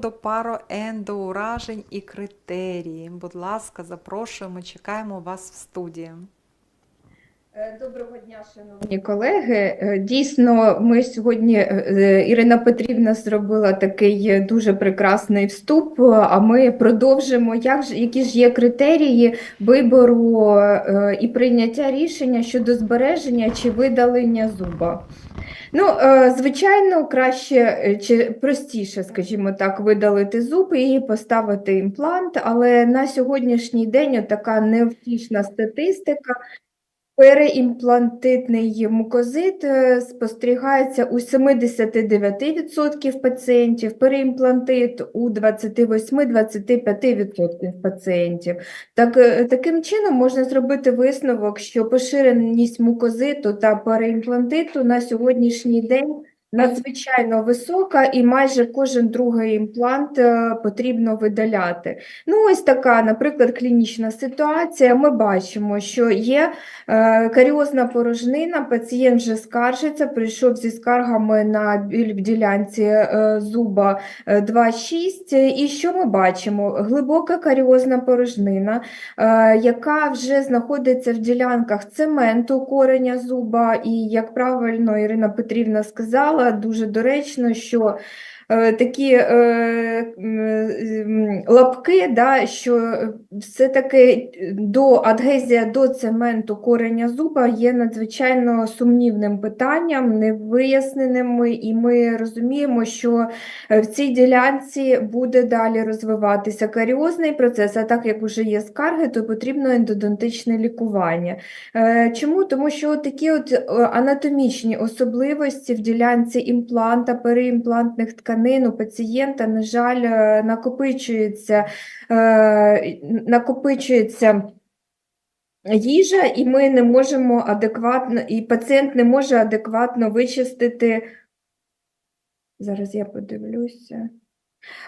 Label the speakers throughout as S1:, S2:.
S1: до пароендоуражень і критерії. Будь ласка, запрошуємо, чекаємо вас в студії.
S2: Е, Доброго дня, шановні колеги. Е, Дійсно, ми сьогодні е, Ірина Петрівна зробила такий дуже прекрасний вступ. А ми продовжимо, як ж які ж є критерії вибору і прийняття рішення щодо збереження чи видалення зуба. Ну, е, звичайно, краще е, чи простіше, скажімо так, видалити зуб і поставити імплант, але на сьогоднішній день така невтішна статистика. Переімплантитний мукозит е, спостерігається у 79% пацієнтів, переімплантит у 28-25% пацієнтів. Так, е, таким чином можна зробити висновок, що поширеність мукозиту та переімплантиту на сьогоднішній день надзвичайно висока, і майже кожен другий імплант е, потрібно видаляти. Ну, ось така, наприклад, клінічна ситуація. Ми бачимо, що є Е, Каріозна порожнина, пацієнт вже скаржиться, прийшов зі скаргами на біль в ділянці е, зуба е, 2,6. І що ми бачимо? Глибока каріозна порожнина, е, яка вже знаходиться в ділянках цементу кореня зуба, і, як правильно Ірина Петрівна сказала, дуже доречно, що такі е, м, м, лапки, да, що все-таки до адгезія до цементу кореня зуба є надзвичайно сумнівним питанням, невиясненим, і ми розуміємо, що е, в цій ділянці буде далі розвиватися каріозний процес, а так як вже є скарги, то потрібно ендодонтичне лікування. Е, Чому? Тому що такі от е, анатомічні особливості в ділянці імпланта, переімплантних тканин у пацієнта, на жаль, е, накопичується, е, накопичується їжа, і ми не можемо адекватно, і пацієнт не може адекватно вичистити. Зараз я подивлюся.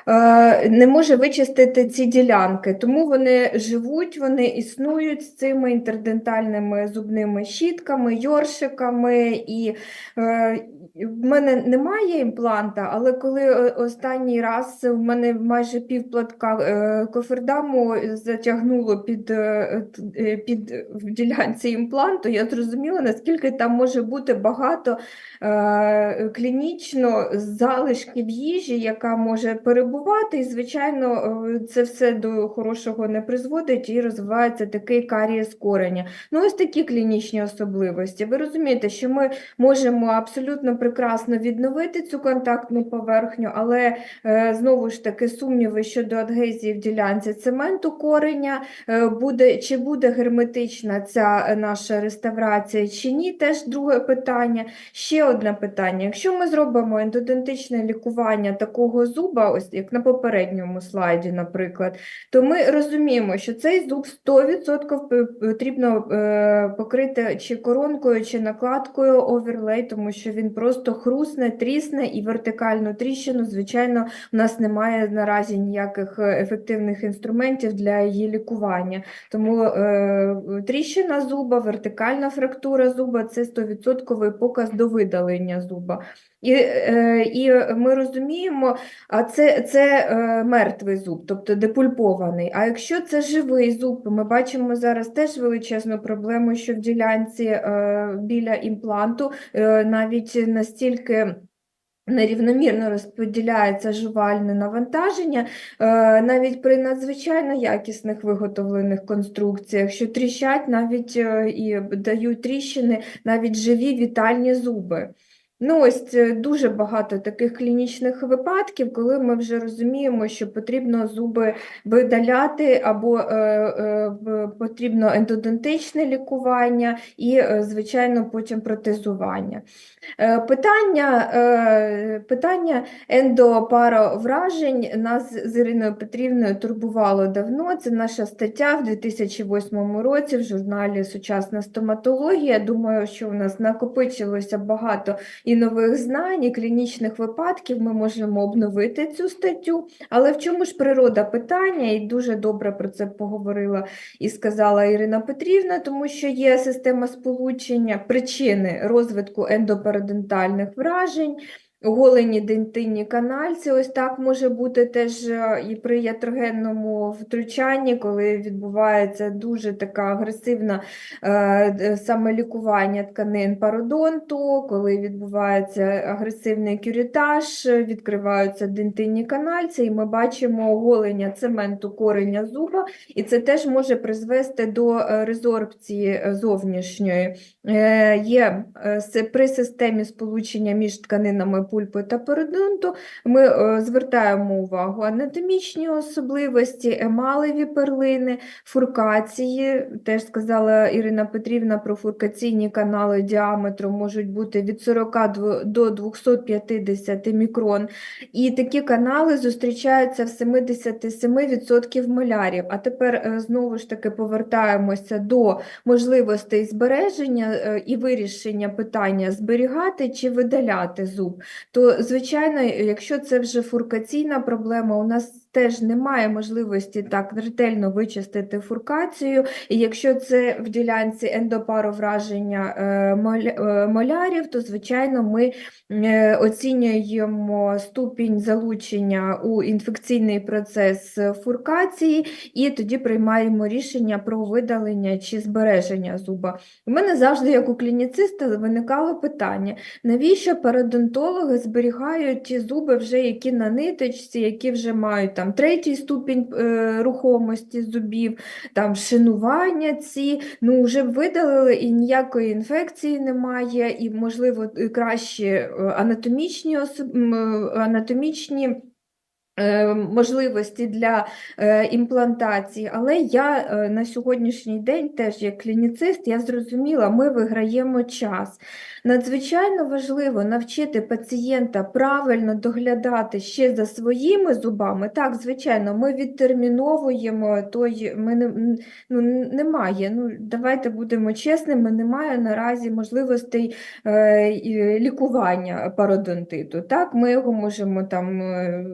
S2: Е, Не може вичистити ці ділянки, тому вони живуть, вони існують з цими інтердентальними зубними щітками, йоршиками. І е, в мене немає імпланта, але коли е, останній раз в мене майже півплатка кофердаму затягнуло під, під в ділянці імпланту, я зрозуміла, наскільки там може бути багато клінічно залишків їжі, яка може перебувати, і, звичайно, е, це все до хорошого не призводить і розвивається такий карієс кореня. Ну, ось такі клінічні особливості. Ви розумієте, що ми можемо абсолютно прекрасно відновити цю контактну поверхню, але е, знову ж таки сумніви щодо адгезії в ділянці цементу кореня, е, буде, чи буде герметична ця наша реставрація чи ні, теж друге питання. Ще одне питання. Якщо ми зробимо ендодонтичне лікування такого зуба, ось як на попередньому слайді, наприклад, то ми розуміємо, що цей зуб 100% потрібно е, покрити чи коронкою, чи накладкою оверлей, тому що він просто хрусне, трісне і вертикальну тріщину, звичайно, у нас немає наразі ніяких е, ефективних інструментів для її лікування. Тому е, тріщина зуба, вертикальна фрактура зуба це 100% показ до видалення зуба. І, е, і ми розуміємо, а це, це е, мертвий зуб, тобто депульпований. А якщо це живий зуб, ми бачимо зараз теж величезну проблему, що в ділянці е, біля імпланту навіть настільки. Нерівномірно розподіляється жувальне навантаження, навіть при надзвичайно якісних виготовлених конструкціях, що тріщать навіть і дають тріщини навіть живі вітальні зуби. Ну, ось дуже багато таких клінічних випадків, коли ми вже розуміємо, що потрібно зуби видаляти, або е, е, потрібно ендодонтичне лікування і, е, звичайно, потім протезування. Е, Питання, е, питання ендопаровражень нас з Іриною Петрівною турбувало давно. Це наша стаття в 2008 році в журналі Сучасна стоматологія. Думаю, що у нас накопичилося багато і нових знань, і клінічних випадків. Ми можемо обновити цю статтю. Але в чому ж природа питання? І дуже добре про це поговорила і сказала Ірина Петрівна, тому що є система сполучення причини розвитку ендоперодонтальних вражень. Оголені дентинні канальці, ось так може бути теж е, і при ятрогенному втручанні, коли відбувається дуже така агресивна е, саме лікування тканин пародонту, коли відбувається агресивний кюрітаж, е, відкриваються дентинні канальці, і ми бачимо оголення цементу кореня зуба, і це теж може призвести до е, резорбції зовнішньої. Є е, при системі сполучення між тканинами пульпи та перидонту ми е, звертаємо увагу анатомічні особливості, емалеві перлини, фуркації. Теж сказала Ірина Петрівна про фуркаційні канали діаметром можуть бути від 40 дво- до 250 мікрон. І такі канали зустрічаються в 77% малярів. А тепер е, знову ж таки повертаємося до можливостей збереження е, і вирішення питання зберігати чи видаляти зуб, то, звичайно, якщо це вже фуркаційна проблема, у нас теж немає можливості так ретельно вичистити фуркацію, і якщо це в ділянці ендопаровраження е, е, молярів, то, звичайно, ми е, оцінюємо ступінь залучення у інфекційний процес фуркації і тоді приймаємо рішення про видалення чи збереження зуба. У мене завжди, як у клініциста, виникало питання, навіщо пародонтологи зберігають ті зуби, вже які на ниточці, які вже мають там третій ступінь е, рухомості зубів, там шинування ці, ну вже видалили і ніякої інфекції немає, і, можливо, краще е, анатомічні, особ- е, анатомічні можливості для е, імплантації, але я е, на сьогоднішній день теж як клініцист, я зрозуміла, ми виграємо час. Надзвичайно важливо навчити пацієнта правильно доглядати ще за своїми зубами. Так, звичайно, ми відтерміновуємо той, ми не, ну, немає. Ну, давайте будемо чесними, немає наразі можливостей е, лікування пародонтиту. Так, ми його можемо там е,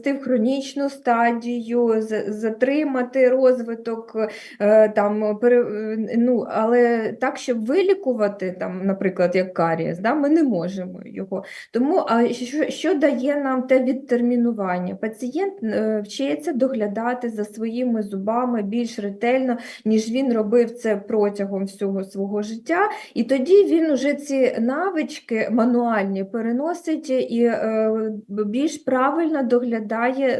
S2: перевести в хронічну стадію, затримати розвиток, е, там, е, ну, але так, щоб вилікувати, там, наприклад, як карієс, да, ми не можемо його. Тому а що, що дає нам те відтермінування? Пацієнт е, вчиться доглядати за своїми зубами більш ретельно, ніж він робив це протягом всього свого життя, і тоді він уже ці навички мануальні переносить і більш правильно доглядає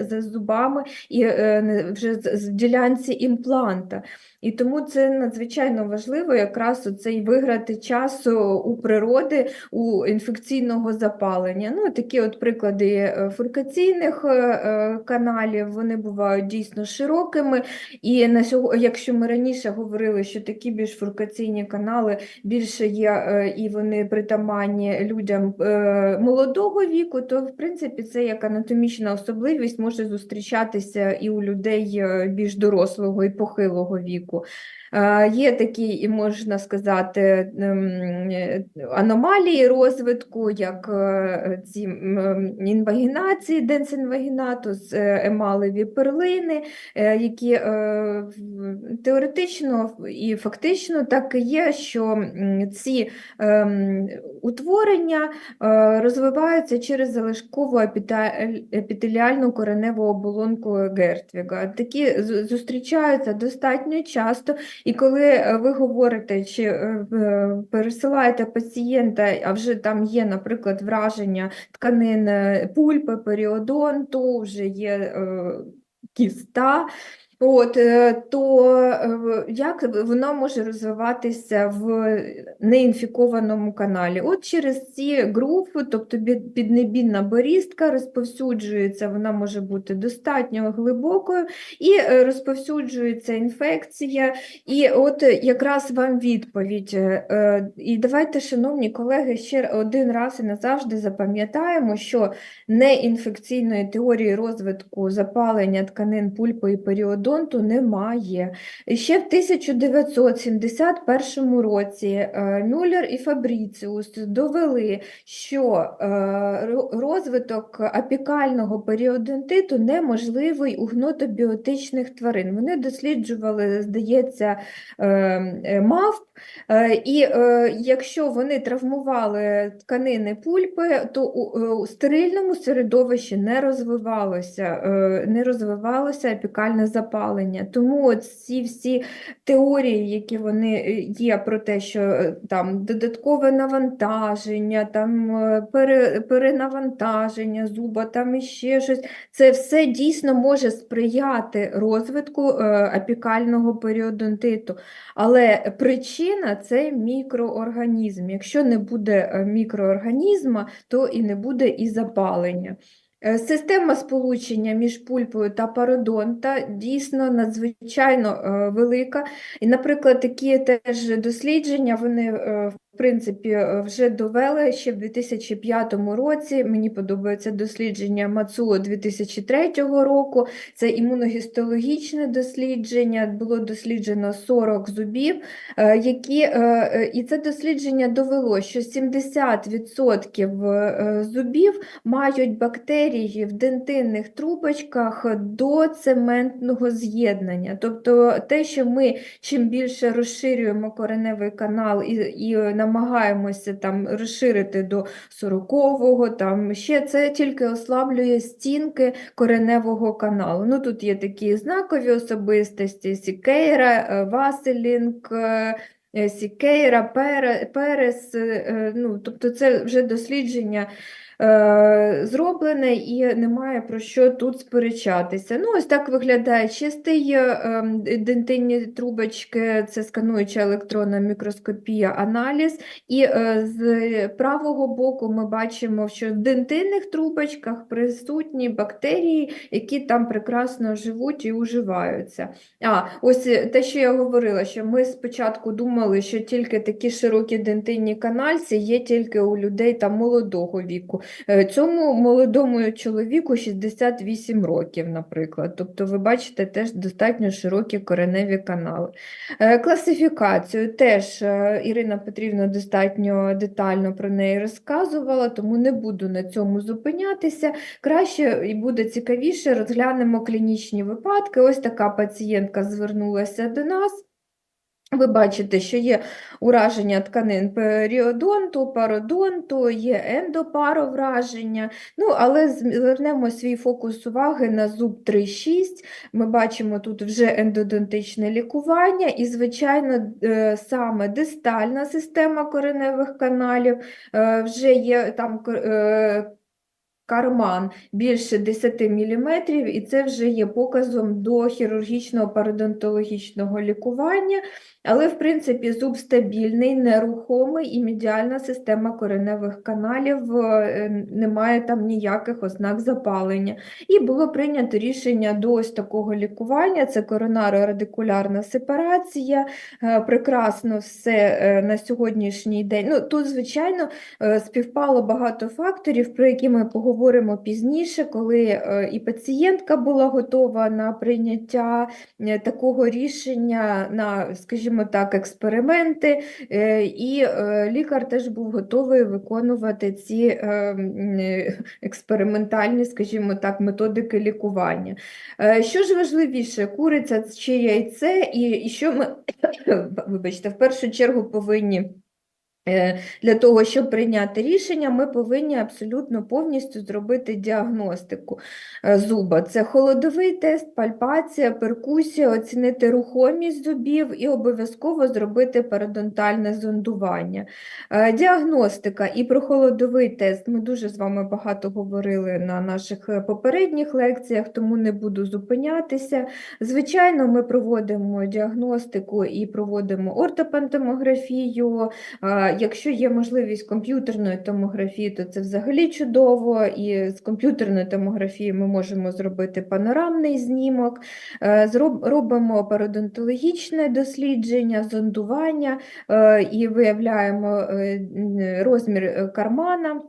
S2: за зубами і е, вже з- з- ділянці імпланта. І тому це надзвичайно важливо якраз оцей виграти час у природи, у інфекційного запалення. Ну, такі от приклади е, фуркаційних е, е, каналів, вони бувають дійсно широкими. І на сього, якщо ми раніше говорили, що такі більш фуркаційні канали більше є і вони притаманні людям молодого віку, то в принципі це як анатомічна особливість може зустрічатися і у людей більш дорослого і похилого віку. Е, Є такі, можна сказати, ем, е, аномалії розвитку, як е, ці інвагінації, денсінвагінатус, емалеві перлини, які теоретично і фактично так і є, що ці ем, утворення розвиваються через залишкову епітеліальну кореневу оболонку Гертвіга. Такі зустрічаються достатньо часто, і коли е, ви говорите чи е, пересилаєте пацієнта, а вже там є, наприклад, враження тканин е, пульпи, періодонту, вже є е, кіста. От, е, то е, як воно може розвиватися в неінфікованому каналі? От через ці групи, тобто піднебінна борістка розповсюджується, вона може бути достатньо глибокою і е, розповсюджується інфекція. І от якраз вам відповідь. І давайте, шановні колеги, ще один раз і назавжди запам'ятаємо, що неінфекційної теорії розвитку запалення тканин пульпи і періодонту пародонту немає. Ще в 1971 році е, Мюллер і Фабріціус довели, що е, розвиток апікального періодонтиту неможливий у гнотобіотичних тварин. Вони досліджували, здається, е, е, мавп, І якщо вони травмували тканини пульпи, то у, стерильному середовищі не розвивалося, не розвивалося апікальне запалення. Тому ці всі теорії, які вони е, є про те, що е, там додаткове навантаження, там е, пере, перенавантаження зуба, там іще щось, це все дійсно може сприяти розвитку апікального періодонтиту. Але причина це мікроорганізм. Якщо не буде мікроорганізма, то і не буде і запалення. Е, Система сполучення між пульпою та пародонта дійсно надзвичайно е, велика. І, наприклад, такі теж дослідження вони е, принципі е, вже довели ще в 2005 році. Мені подобається дослідження Мацуо 2003 року. Це імуногістологічне дослідження. Було досліджено 40 зубів, е, які, е, і це дослідження довело, що 70% е, зубів мають бактерії в дентинних трубочках до цементного з'єднання. Тобто те, що ми чим більше розширюємо кореневий канал і, і намагаємося там розширити до 40-го, там ще це тільки ослаблює стінки кореневого каналу. Ну, тут є такі знакові особистості: Сікейра, Василінг. Васелінг, е, е, Сікейра, Перес, е, ну, тобто це вже дослідження е, зроблене і немає про що тут сперечатися. Ну, ось так виглядає чистий е, ем, дентинні трубочки, це скануюча електронна мікроскопія, аналіз. І е, з правого боку ми бачимо, що в дентинних трубочках присутні бактерії, які там прекрасно живуть і уживаються. А, ось е, те, що я говорила, що ми спочатку думали, що тільки такі широкі дентинні канальці є тільки у людей там молодого віку. Е, Цьому молодому чоловіку 68 років, наприклад. Тобто, ви бачите теж достатньо широкі кореневі канали. Е, Класифікацію теж е, Ірина Петрівна достатньо детально про неї розказувала, тому не буду на цьому зупинятися. Краще і буде цікавіше, розглянемо клінічні випадки. Ось така пацієнтка звернулася до нас. Ви бачите, що є ураження тканин періодонту, пародонту, є ендопаровраження. Ну, але звернемо свій фокус уваги на зуб 3,6. Ми бачимо тут вже ендодонтичне лікування, і, звичайно, е, саме дистальна система кореневих каналів е, вже є там е, карман більше 10 мм, і це вже є показом до хірургічного пародонтологічного лікування. Але, в принципі, зуб стабільний, нерухомий і медіальна система кореневих каналів, е, немає там ніяких ознак запалення. І було прийнято рішення до ось такого лікування, це коронаро-радикулярна сепарація, Е, прекрасно все е, на сьогоднішній день. Ну, тут, звичайно, співпало багато факторів, про які ми поговоримо пізніше, коли е, і пацієнтка була готова на прийняття е, такого рішення на, скажімо так, експерименти, е, і лікар теж був готовий виконувати ці експериментальні, скажімо так, методики лікування. Що ж важливіше, куриця чи яйце, і, що ми, вибачте, в першу чергу повинні Для того, щоб прийняти рішення, ми повинні абсолютно повністю зробити діагностику е, зуба. Це холодовий тест, пальпація, перкусія, оцінити рухомість зубів і обов'язково зробити пародонтальне зондування. Е, Діагностика і про холодовий тест ми дуже з вами багато говорили на наших е, попередніх лекціях, тому не буду зупинятися. Звичайно, ми проводимо діагностику і проводимо ортопантомографію. Якщо є можливість комп'ютерної томографії, то це взагалі чудово. І з комп'ютерної томографії ми можемо зробити панорамний знімок, Е, робимо пародонтологічне дослідження, зондування е, і виявляємо е, розмір кармана.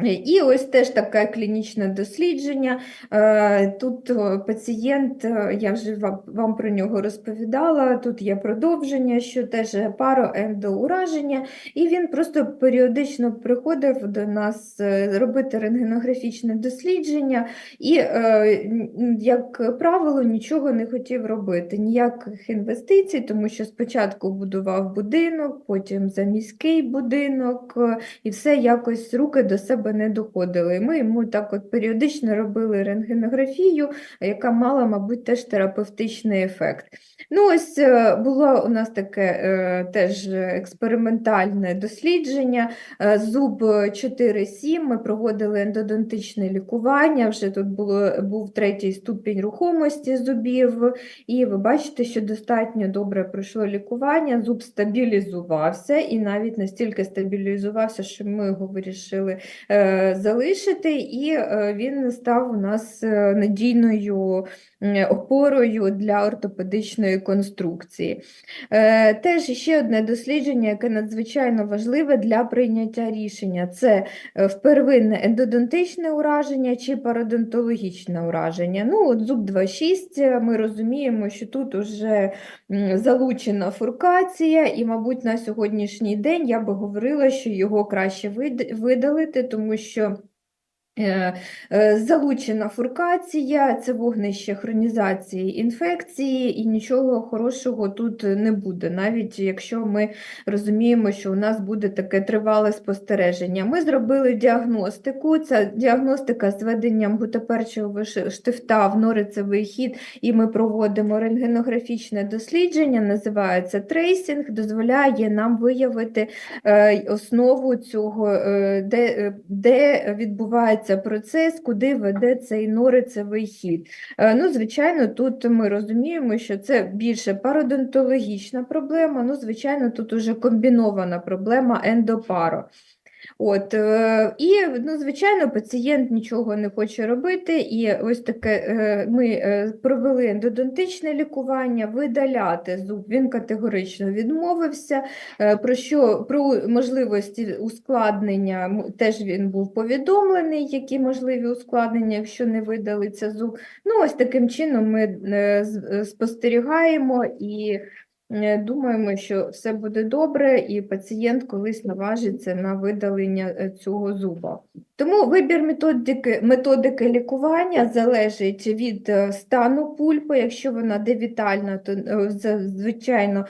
S2: І ось теж таке клінічне дослідження. Е, Тут пацієнт, е, я вже вам, про нього розповідала, тут є продовження, що теж пароендоураження, і він просто періодично приходив до нас е, робити рентгенографічне дослідження і, е, як правило, нічого не хотів робити, ніяких інвестицій, тому що спочатку будував будинок, потім заміський будинок, е, і все якось руки до себе не доходили. Ми йому так от періодично робили рентгенографію, яка мала, мабуть, теж терапевтичний ефект. Ну, ось е, було у нас таке е, теж експериментальне дослідження. Е, Зуб 4-7, ми проводили ендодонтичне лікування, вже тут було, був третій ступінь рухомості зубів, і ви бачите, що достатньо добре пройшло лікування, зуб стабілізувався, і навіть настільки стабілізувався, що ми його вирішили залишити, і е, він став у нас е, надійною опорою для ортопедичної конструкції. Е, Теж ще одне дослідження, яке надзвичайно важливе для прийняття рішення, це е, впервинне ендодонтичне ураження чи пародонтологічне ураження. Ну, от зуб 2.6, ми розуміємо, що тут уже залучена фуркація, і, мабуть, на сьогоднішній день я би говорила, що його краще видалити, тому що Е, е, Залучена фуркація, це вогнище хронізації інфекції, і нічого хорошого тут не буде, навіть якщо ми розуміємо, що у нас буде таке тривале спостереження. Ми зробили діагностику, це діагностика з введенням гутоперчого штифта в норицевий хід, і ми проводимо рентгенографічне дослідження, називається трейсінг, дозволяє нам виявити е, основу цього, е, де, е, де відбувається процес, куди веде цей норицевий хід. Е, Ну, звичайно, тут ми розуміємо, що це більше пародонтологічна проблема, ну, звичайно, тут уже комбінована проблема ендопаро. От, е, і, ну, звичайно, пацієнт нічого не хоче робити, і ось таке е, ми е, провели ендодонтичне лікування, видаляти зуб він категорично відмовився, про що про можливості ускладнення теж він був повідомлений, які можливі ускладнення, якщо не видалиться зуб. Ну, ось таким чином ми спостерігаємо і Думаємо, що все буде добре, і пацієнт колись наважиться на видалення е, цього зуба. Тому вибір методики, методики лікування залежить від е, стану пульпи. Якщо вона девітальна, то е, звичайно е,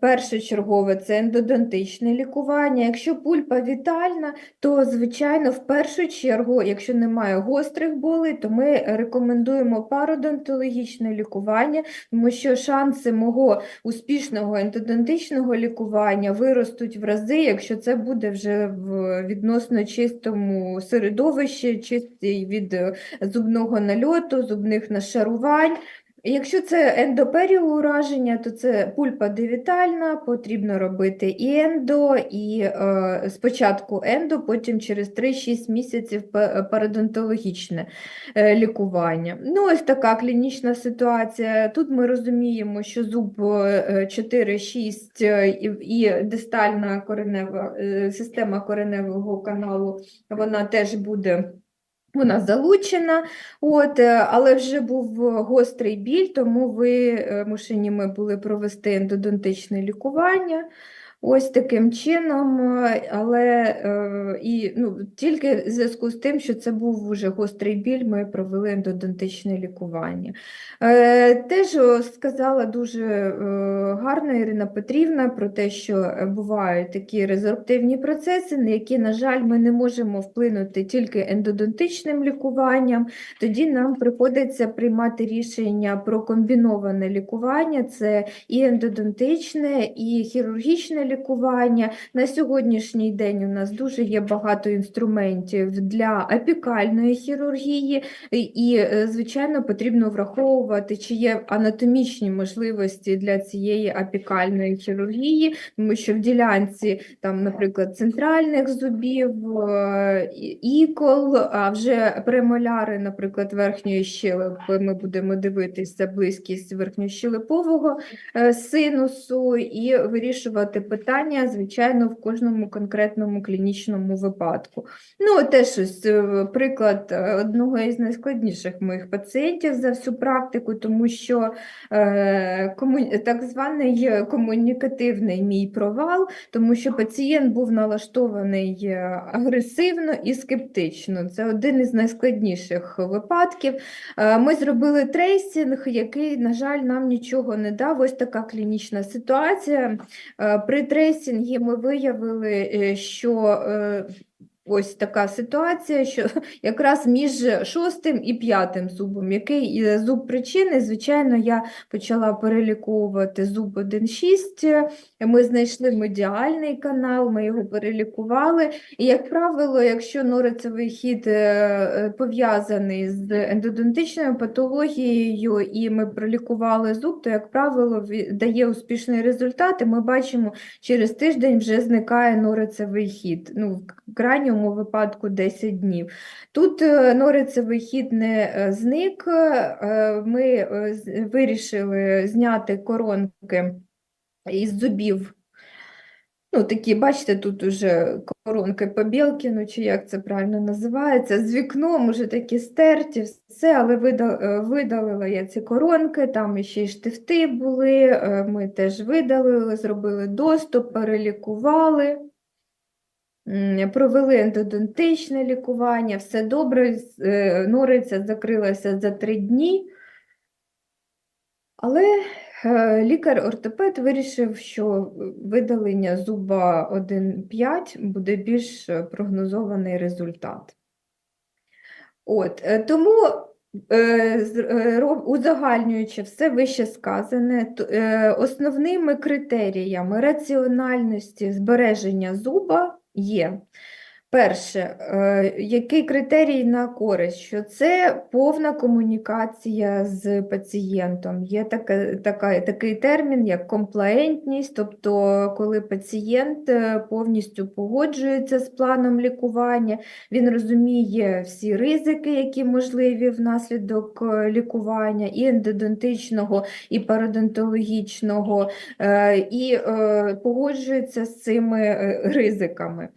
S2: першочергове це ендодонтичне лікування. Якщо пульпа вітальна, то звичайно в першу чергу, якщо немає гострих болей, то ми рекомендуємо пародонтологічне лікування, тому що шанси мого успішного ендодонтичного лікування виростуть в рази, якщо це буде вже в відносно чистому середовищі, чистий від е, зубного нальоту, зубних нашарувань. Якщо це ендоперіураження, то це пульпа девітальна, потрібно робити і ендо, і е, спочатку ендо, потім через 3-6 місяців пе- пародонтологічне е, лікування. Ну, ось така клінічна ситуація. Тут ми розуміємо, що зуб е, 4-6 е, і, дистальна коренева е, система кореневого каналу, вона теж буде. Вона залучена, от, е, але вже був гострий біль, тому вимушені ми були провести ендодонтичне лікування. Ось таким чином, але е, і, ну, тільки в зв'язку з тим, що це був уже гострий біль, ми провели ендодонтичне лікування. Е, Теж сказала дуже е, гарно Ірина Петрівна про те, що бувають такі резорптивні процеси, на які, на жаль, ми не можемо вплинути тільки ендодонтичним лікуванням. Тоді нам приходиться приймати рішення про комбіноване лікування. Це і ендодонтичне, і хірургічне лікування. На сьогоднішній день у нас дуже є багато інструментів для апікальної хірургії, і, і, е, звичайно, потрібно враховувати, чи є анатомічні можливості для цієї апікальної хірургії, тому що в ділянці, там, наприклад, центральних зубів, е, ікол, а вже премоляри, наприклад, верхньої щелепи, ми будемо дивитися близькість верхньощелепового е, синусу і вирішувати питання питання, звичайно, в кожному конкретному клінічному випадку. Ну, теж ось е, приклад е, одного із найскладніших моїх пацієнтів за всю практику, тому що е, кому... так званий е, комунікативний мій провал, тому що пацієнт був налаштований агресивно і скептично. Це один із найскладніших випадків. Е, Ми зробили трейсинг, який, на жаль, нам нічого не дав. Ось така клінічна ситуація. При трейсингі ми виявили, е, що е, ось така ситуація, що якраз між шостим і п'ятим зубом, який е, зуб причини, звичайно, я почала переліковувати зуб 1,6, ми знайшли медіальний канал, ми його перелікували. І, як правило, якщо норицевий хід е, е, пов'язаний з ендодонтичною патологією, і ми пролікували зуб, то, як правило, дає успішний результат, і ми бачимо, через тиждень вже зникає норицевий хід. Ну, в крайньому випадку 10 днів. Тут е, норицевий хід не е, зник, е, ми вирішили зняти коронки із зубів. Ну, такі, бачите, тут уже коронки Побєлкіну, чи як це правильно називається, з вікном уже такі стерті, все, але видалила я ці коронки, там ще й штифти були, ми теж видалили, зробили доступ, перелікували. Провели ендодонтичне лікування, все добре, е, нориця закрилася за три дні. Але е, лікар-ортопед вирішив, що видалення зуба 1,5 буде більш е, прогнозований результат. От, тому, узагальнюючи все вище сказане, основними критеріями раціональності збереження зуба є. Перше, е, який критерій на користь? Що це повна комунікація з пацієнтом. Є така, така, такий термін, як комплаєнтність, тобто коли пацієнт е, повністю погоджується з планом лікування, він розуміє всі ризики, які можливі внаслідок е, лікування, і ендодонтичного, і пародонтологічного, і погоджується з цими ризиками.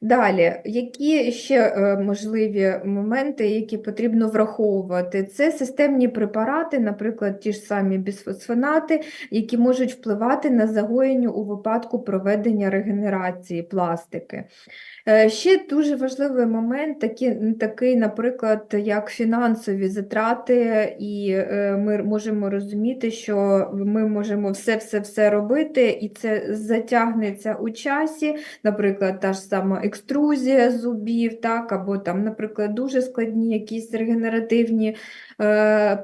S2: Далі, які ще е, можливі моменти, які потрібно враховувати? Це системні препарати, наприклад, ті ж самі бісфосфонати, які можуть впливати на загоєння у випадку проведення регенерації пластики. Е, Ще дуже важливий момент, такі, такий, наприклад, як фінансові затрати, і е, ми можемо розуміти, що ми можемо все-все-все робити, і це затягнеться у часі, наприклад, та ж сама екструзія зубів, так, або там, наприклад, дуже складні якісь регенеративні е,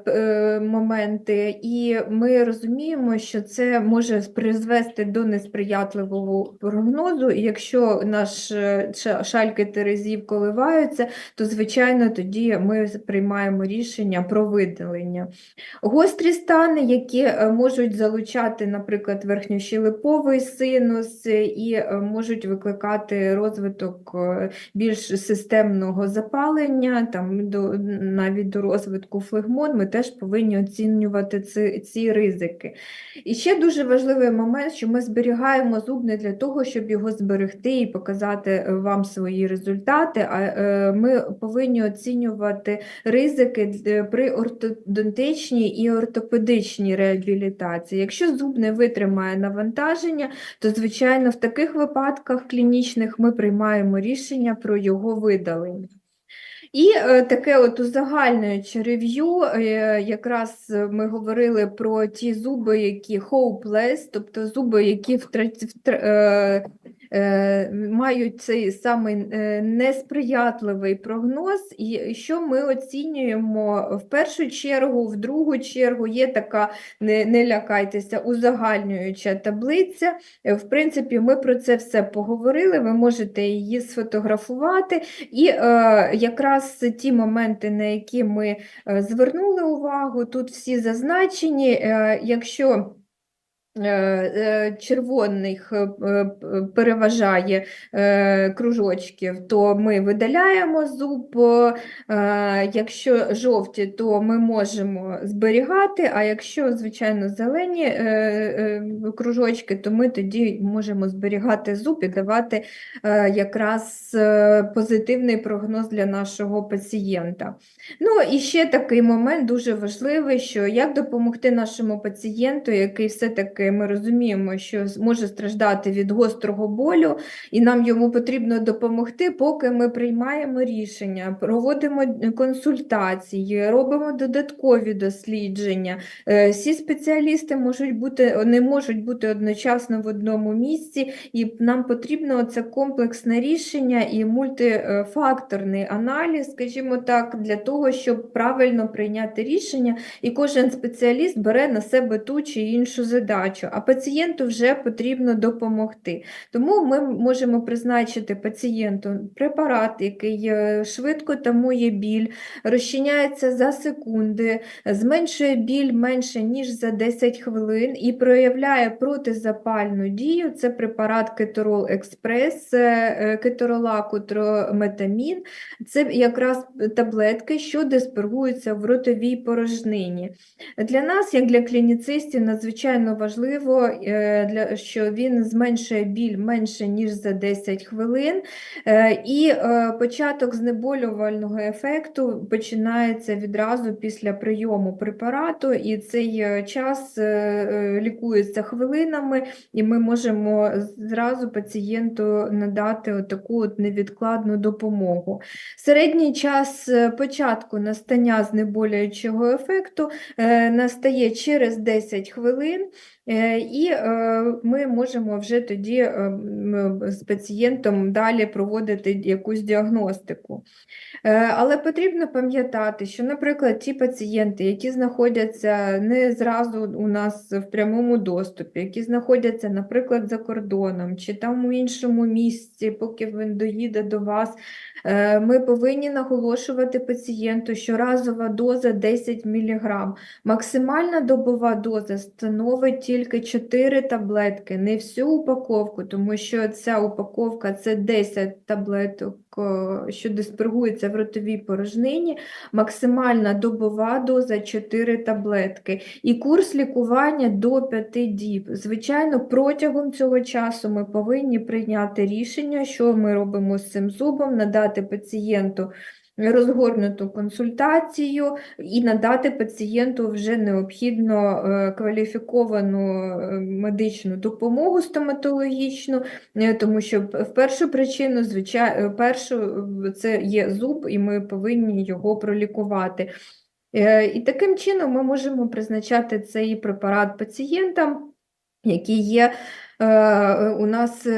S2: е, моменти, і ми розуміємо, що це може призвести до несприятливого прогнозу, і якщо наш е, шальки терезів коливаються, то, звичайно, тоді ми приймаємо рішення про видалення. Гострі стани, які е, можуть залучати, наприклад, верхньощелеповий синус е, і можуть викликати розвиток е, більш системного запалення, там, до, навіть до розвитку флегмон, ми теж повинні оцінювати ці, ці ризики. І ще дуже важливий момент, що ми зберігаємо зуб не для того, щоб його зберегти і показати е, вам свої результати, а е, ми повинні оцінювати ризики при ортодонтичній і ортопедичній реабілітації. Якщо зуб не витримає навантаження, то, звичайно, в таких випадках клінічних ми приймаємо рішення про його видалення. І е, таке от узагальнююче рев'ю, е, якраз ми говорили про ті зуби, які hopeless, тобто зуби, які втраті- втр- е, е, мають цей самий е, несприятливий прогноз, і що ми оцінюємо в першу чергу, в другу чергу є така, не, не лякайтеся, узагальнююча таблиця. Е, В принципі, ми про це все поговорили, ви можете її сфотографувати. І е, якраз ті моменти, на які ми е, звернули увагу, тут всі зазначені. Е, якщо е, е, червоних е, е, переважає е, кружочків, то ми видаляємо зуб. Якщо жовті, то ми можемо зберігати, а якщо, звичайно, зелені кружочки, то ми тоді можемо зберігати зуб і давати якраз позитивний прогноз для нашого пацієнта. Ну і ще такий момент дуже важливий, що як допомогти нашому пацієнту, який все-таки ми розуміємо, що може страждати від гострого болю, і нам йому потрібно допомогти, поки ми приймаємо рішення, проводимо консультації, робимо додаткові дослідження. Е, Всі спеціалісти можуть бути, не можуть бути одночасно в одному місці, і нам потрібно це комплексне рішення і мультифакторний аналіз, скажімо так, для того, щоб правильно прийняти рішення, і кожен спеціаліст бере на себе ту чи іншу задачу, а пацієнту вже потрібно допомогти. Тому ми можемо призначити пацієнту препарат, який е, швидко тамує біль, розчиняється за секунди, зменшує біль менше, ніж за 10 хвилин і проявляє протизапальну дію. Це препарат Кеторол Експрес, е, кеторолаку, трометамін. Це якраз таблетки, що диспергуються в ротовій порожнині. Для нас, як для клініцистів, надзвичайно важливо, е, для, що він зменшує біль менше, ніж за 10 хвилин, Е, і е, початок знеболювального ефекту починається відразу після прийому препарату, і цей час лікується хвилинами, і ми можемо зразу пацієнту надати таку невідкладну допомогу. Середній час початку настання знеболюючого ефекту настає через 10 хвилин, і е, ми можемо вже тоді е, з пацієнтом далі проводити якусь діагностику. Е, Але потрібно пам'ятати, що, наприклад, ті пацієнти, які знаходяться не зразу у нас в прямому доступі, які знаходяться, наприклад, за кордоном чи там у іншому місці, поки він доїде до вас, е, ми повинні наголошувати пацієнту, що разова доза 10 мг. Максимальна добова доза становить тільки 4 таблетки, не всю упаковку, тому що ця упаковка це 10 таблеток, е, що диспергуються в ротовій порожнині. Максимальна добова доза 4 таблетки. І курс лікування до 5 діб. Звичайно, протягом цього часу ми повинні прийняти рішення, що ми робимо з цим зубом, надати пацієнту розгорнуту консультацію і надати пацієнту вже необхідно е, кваліфіковану е, медичну допомогу стоматологічну, е, тому що в першу причину, звичайно, першу це є зуб, і ми повинні його пролікувати. І таким чином ми можемо призначати цей препарат пацієнтам, які є у нас е,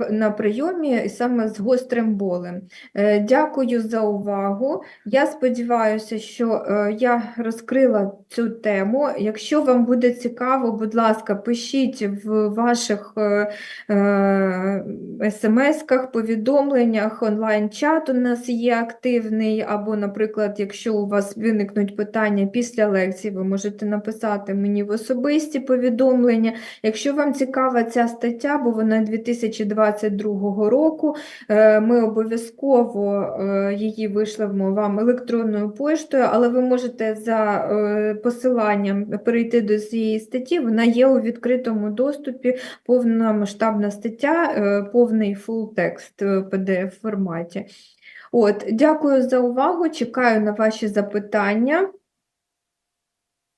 S2: е, на прийомі саме з гострим болем. Е, Дякую за увагу. Я сподіваюся, що е, я розкрила цю тему. Якщо вам буде цікаво, будь ласка, пишіть в ваших е, е, смс-ках, повідомленнях, онлайн-чат у нас є активний, або, наприклад, якщо у вас виникнуть питання після лекції, ви можете написати мені в особисті повідомлення. Якщо вам цікава ця стаття, бо вона 2022 року, е, ми обов'язково е, її вишлемо вам електронною поштою, але ви можете за е, посиланням перейти до цієї статті. Вона є у відкритому доступі, повномасштабна стаття, повний full текст в PDF форматі. От, дякую за увагу. Чекаю на ваші запитання.